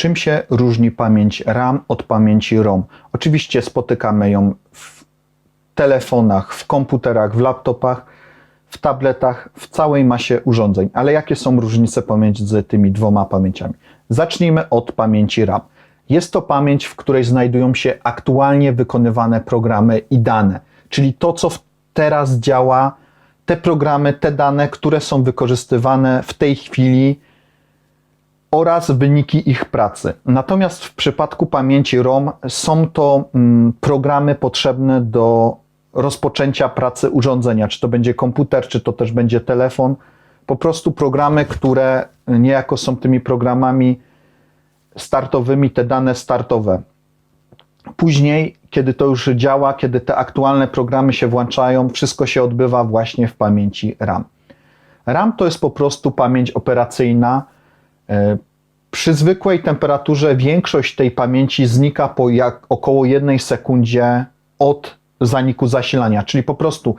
Czym się różni pamięć RAM od pamięci ROM? Oczywiście spotykamy ją w telefonach, w komputerach, w laptopach, w tabletach, w całej masie urządzeń. Ale jakie są różnice pomiędzy tymi dwoma pamięciami? Zacznijmy od pamięci RAM. Jest to pamięć, w której znajdują się aktualnie wykonywane programy i dane, czyli to, co teraz działa, te programy, te dane, które są wykorzystywane w tej chwili oraz wyniki ich pracy. Natomiast w przypadku pamięci ROM są to mm, programy potrzebne do rozpoczęcia pracy urządzenia, czy to będzie komputer, czy to też będzie telefon. Po prostu programy, które niejako są tymi programami startowymi, te dane startowe. Później, kiedy to już działa, kiedy te aktualne programy się włączają, wszystko się odbywa właśnie w pamięci RAM. RAM to jest po prostu pamięć operacyjna. E, Przy zwykłej temperaturze większość tej pamięci znika po jak około jednej sekundzie od zaniku zasilania, czyli po prostu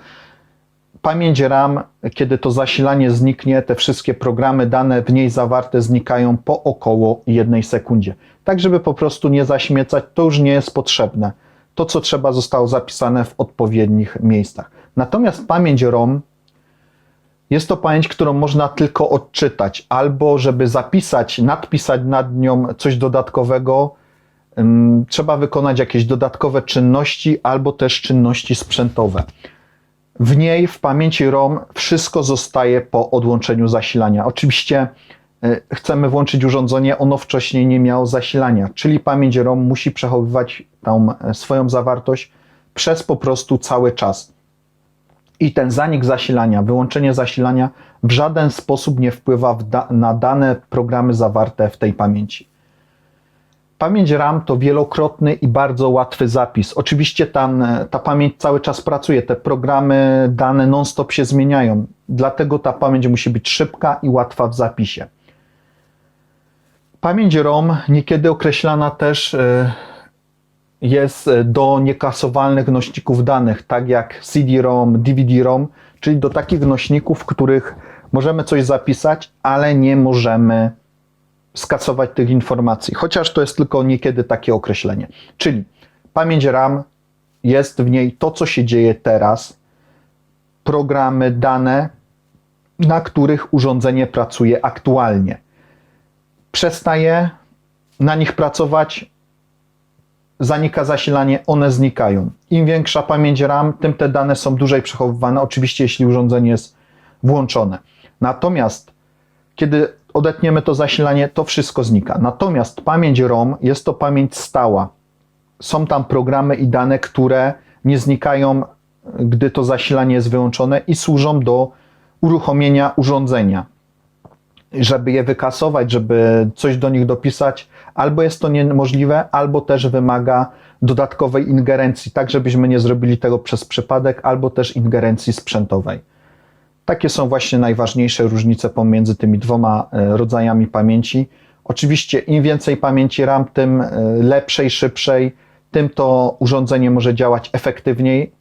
pamięć RAM, kiedy to zasilanie zniknie, te wszystkie programy, dane w niej zawarte znikają po około jednej sekundzie. Tak, żeby po prostu nie zaśmiecać, to już nie jest potrzebne. To, co trzeba, zostało zapisane w odpowiednich miejscach. Natomiast pamięć ROM jest to pamięć, którą można tylko odczytać, albo żeby zapisać, nadpisać nad nią coś dodatkowego, trzeba wykonać jakieś dodatkowe czynności, albo też czynności sprzętowe. W niej, w pamięci ROM, wszystko zostaje po odłączeniu zasilania. Oczywiście y, chcemy włączyć urządzenie, ono wcześniej nie miało zasilania, czyli pamięć ROM musi przechowywać tą e, swoją zawartość przez po prostu cały czas. I ten zanik zasilania, wyłączenie zasilania w żaden sposób nie wpływa da- na dane programy zawarte w tej pamięci. Pamięć RAM to wielokrotny i bardzo łatwy zapis. Oczywiście tam, e, ta pamięć cały czas pracuje, te programy, dane non-stop się zmieniają, dlatego ta pamięć musi być szybka i łatwa w zapisie. Pamięć ROM niekiedy określana też e, jest e, do niekasowalnych nośników danych, tak jak CD-ROM, DVD-ROM, czyli do takich nośników, w których możemy coś zapisać, ale nie możemy skasować tych informacji, chociaż to jest tylko niekiedy takie określenie. Czyli pamięć RAM jest w niej to, co się dzieje teraz, programy, dane, na których urządzenie pracuje aktualnie. Przestaje na nich pracować, zanika zasilanie, one znikają. Im większa pamięć RAM, tym te dane są dłużej przechowywane, oczywiście jeśli urządzenie jest włączone. Natomiast kiedy odetniemy to zasilanie, to wszystko znika. Natomiast pamięć ROM jest to pamięć stała. Są tam programy i dane, które nie znikają, gdy to zasilanie jest wyłączone i służą do uruchomienia urządzenia. Żeby je wykasować, żeby coś do nich dopisać, albo jest to niemożliwe, albo też wymaga dodatkowej ingerencji, tak żebyśmy nie zrobili tego przez przypadek, albo też ingerencji sprzętowej. Takie są właśnie najważniejsze różnice pomiędzy tymi dwoma e, rodzajami pamięci. Oczywiście im więcej pamięci RAM, tym e, lepszej, szybszej, tym to urządzenie może działać efektywniej,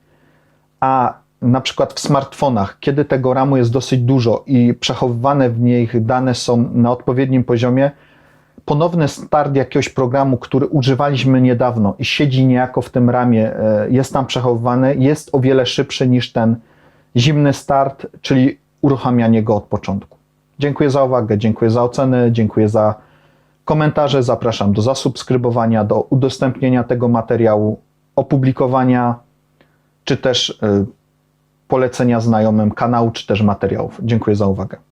a na przykład w smartfonach, kiedy tego RAMu jest dosyć dużo i przechowywane w nich dane są na odpowiednim poziomie, ponowny start jakiegoś programu, który używaliśmy niedawno i siedzi niejako w tym ramie, e, jest tam przechowywany, jest o wiele szybszy niż ten zimny start, czyli uruchamianie go od początku. Dziękuję za uwagę, dziękuję za oceny, dziękuję za komentarze. Zapraszam do zasubskrybowania, do udostępnienia tego materiału, opublikowania, czy też y, polecenia znajomym kanału, czy też materiałów. Dziękuję za uwagę.